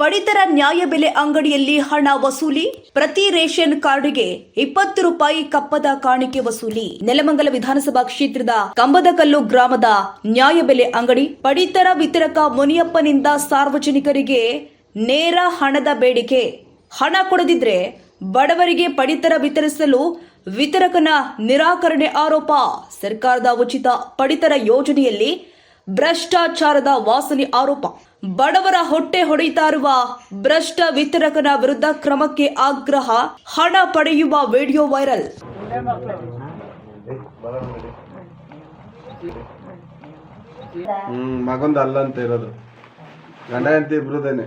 ಪಡಿತರ ನ್ಯಾಯ ಬೆಲೆ ಅಂಗಡಿಯಲ್ಲಿ ಹಣ ವಸೂಲಿ, ಪ್ರತಿ ರೇಷನ್ ಕಾರ್ಡ್ಗೆ ಇಪ್ಪತ್ತು ರೂಪಾಯಿ ಕಪ್ಪದ ಕಾಣಿಕೆ ವಸೂಲಿ. ನೆಲಮಂಗಲ ವಿಧಾನಸಭಾ ಕ್ಷೇತ್ರದ ಕಂಬದಕಲ್ಲು ಗ್ರಾಮದ ನ್ಯಾಯಬೆಲೆ ಅಂಗಡಿ, ಪಡಿತರ ವಿತರಕ ಮುನಿಯಪ್ಪನಿಂದ ಸಾರ್ವಜನಿಕರಿಗೆ ನೇರ ಹಣದ ಬೇಡಿಕೆ. ಹಣ ಕೊಡದಿದ್ರೆ ಬಡವರಿಗೆ ಪಡಿತರ ವಿತರಿಸಲು ವಿತರಕನ ನಿರಾಕರಣೆ ಆರೋಪ. ಸರ್ಕಾರದ ಉಚಿತ ಪಡಿತರ ಯೋಜನೆಯಲ್ಲಿ ಭ್ರಷ್ಟಾಚಾರದ ವಾಸನೆ ಆರೋಪ. ಬಡವರ ಹೊಟ್ಟೆ ಹೊಡೆಯುತ್ತಾ ಇರುವ ಭ್ರಷ್ಟ ವಿತರಕನ ವಿರುದ್ಧ ಕ್ರಮಕ್ಕೆ ಆಗ್ರಹ ಹಣ ಪಡೆಯುವ ವಿಡಿಯೋ ವೈರಲ್. ಮಗೊಂದು ಅಲ್ಲ ಅಂತ ಇರೋದು. ಗಂಡ ಹೆಂಡತಿ ಇಬ್ರುದೇನೆ.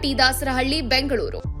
T Dasarahalli Bengaluru.